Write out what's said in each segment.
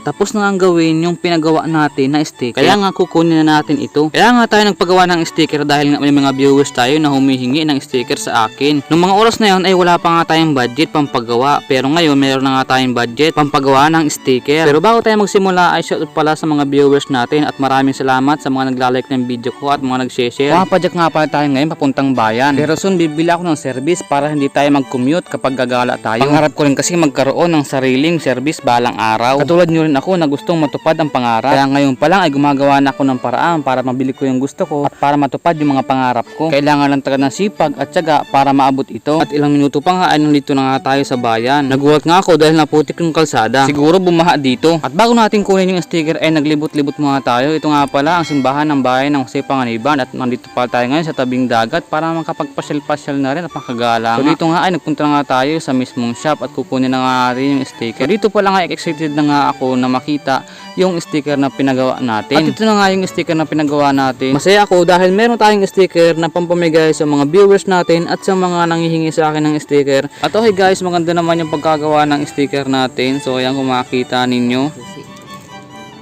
tapos na ang gawin yung pinagawa natin na sticker. Kaya nga kukunin na natin ito. Kaya nga tayo nagpagawa ng sticker dahil nga may mga viewers tayo na humihingi ng sticker sa akin. Noong mga oras na yun ay wala pa nga tayong budget pampagawa. Pero ngayon meron na nga tayong budget pampagawa ng sticker. Pero bago tayo magsimula ay shoutout pala sa mga viewers natin at maraming salamat sa mga naglalike ng video ko at mga nag-share. Pumapadyak nga pala tayo ngayon papuntang bayan. Pero soon bibili ako ng service para hindi tayo mag-commute kapag gagala tayo. Pangarap ko rin kasi magkaroon ng sariling service balang araw. Katulad nyo rin ako na gustong matupad ang pangarap. Kaya ngayon pa lang ay gumagawa na ako ng paraan para mabili ko yung gusto ko at para matupad yung mga pangarap ko. Kailangan lang talaga ng sipag at syaga para maabot ito. At ilang minuto pa nga ay nandito na nga tayo sa bayan. Nagulat nga ako dahil naputik yung kalsada. Siguro bumaha dito. At bago natin kunin yung sticker ay naglibot-libot muna tayo. Ito nga pala ang simbahan ng bayan ng Jose Panganiban at nandito pa tayo ngayon sa tabing dagat para makapagpasyal-pasyal na rin at makagala So dito nga ay nagpunta na nga tayo sa mismong shop at kukunin na nga rin yung sticker. Dito pala nga excited na nga ako na makita yung sticker na pinagawa natin. At ito na nga yung sticker na pinagawa natin. Masaya ako dahil meron tayong sticker na pampamigay sa mga viewers natin at sa mga nangihingi sa akin ng sticker. At okay guys, maganda naman yung pagkagawa ng sticker natin. So ayan kung makikita ninyo.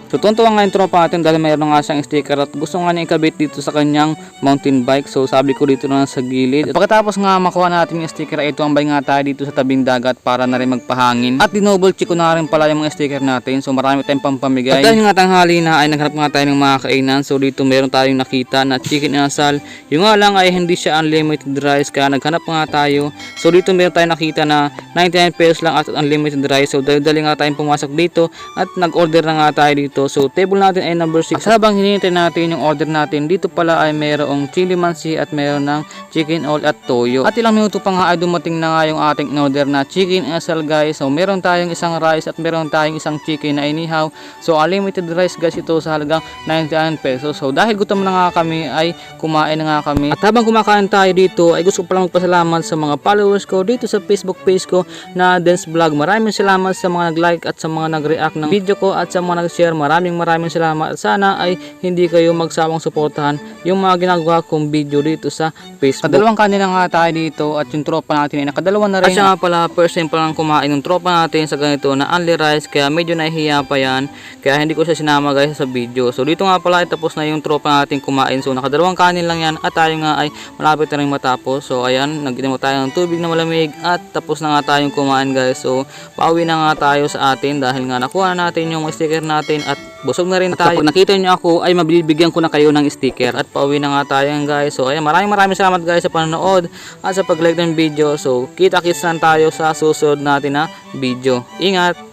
So tuntuan nga yung tropa natin dahil mayroon nga siyang sticker at gusto nga niya ikabit dito sa kanyang mountain bike. So sabi ko dito na sa gilid. At pagkatapos nga makuha natin yung sticker ay tuambay nga tayo dito sa tabing dagat para na rin magpahangin. At dinoble check ko na rin pala yung mga sticker natin. So marami tayong pampamigay. At dahil nga tanghali na ay naghanap nga tayo ng mga kainan. So dito meron tayong nakita na chicken asal. Yung nga lang ay hindi siya unlimited rice kaya naghanap nga tayo. So dito meron tayong nakita na 99 pesos lang at unlimited rice. So dali-dali nga tayong pumasok dito at nag-order na nga tayo dito. So table natin ay number 6. At habang hinihintay natin yung order natin, dito pala ay mayroong chili mansi at mayroon ng chicken all at toyo. At ilang minuto pa nga ay dumating na nga yung ating order na chicken asal guys. So meron tayong isang rice at meron tayong isang chicken na inihaw. So unlimited rice guys ito sa halagang 99 pesos. So dahil gutom na nga kami ay kumain na nga kami. At habang kumakain tayo dito ay gusto ko pala magpasalamat sa mga followers ko dito sa Facebook page ko na Dance Vlog. Maraming salamat sa mga nag-like at sa mga nag-react ng video ko at sa mga nag-share. Maraming maraming salamat. At sana ay hindi kayo magsawang suportahan yung mga ginagawa kong video dito sa Facebook. Kadalawang kanina nga tayo dito at yung tropa natin ay nakadalawa na rin. At siya nga pala, first time pa lang kumain ng tropa natin sa ganito na only rice kaya medyo nahihiya pa yan. Kaya hindi ko siya sinama guys sa video. So dito nga pala ay tapos na yung tropa natin kumain. So nakadalawang kanin lang yan at tayo nga ay malapit na rin matapos. So ayan, nagdinom tayo ng tubig na malamig at tapos na nga tayong kumain guys. So pauwi na nga tayo sa atin dahil nga nakuha na natin yung sticker natin at busog na rin tayo. Kapag nakita nyo ako ay mabibigyan ko na kayo ng sticker at pauwi na nga tayo guys. So ayan, maraming maraming salamat guys sa panonood at sa pag-like ng video. So kita-kits lang tayo sa susunod natin na video. Ingat!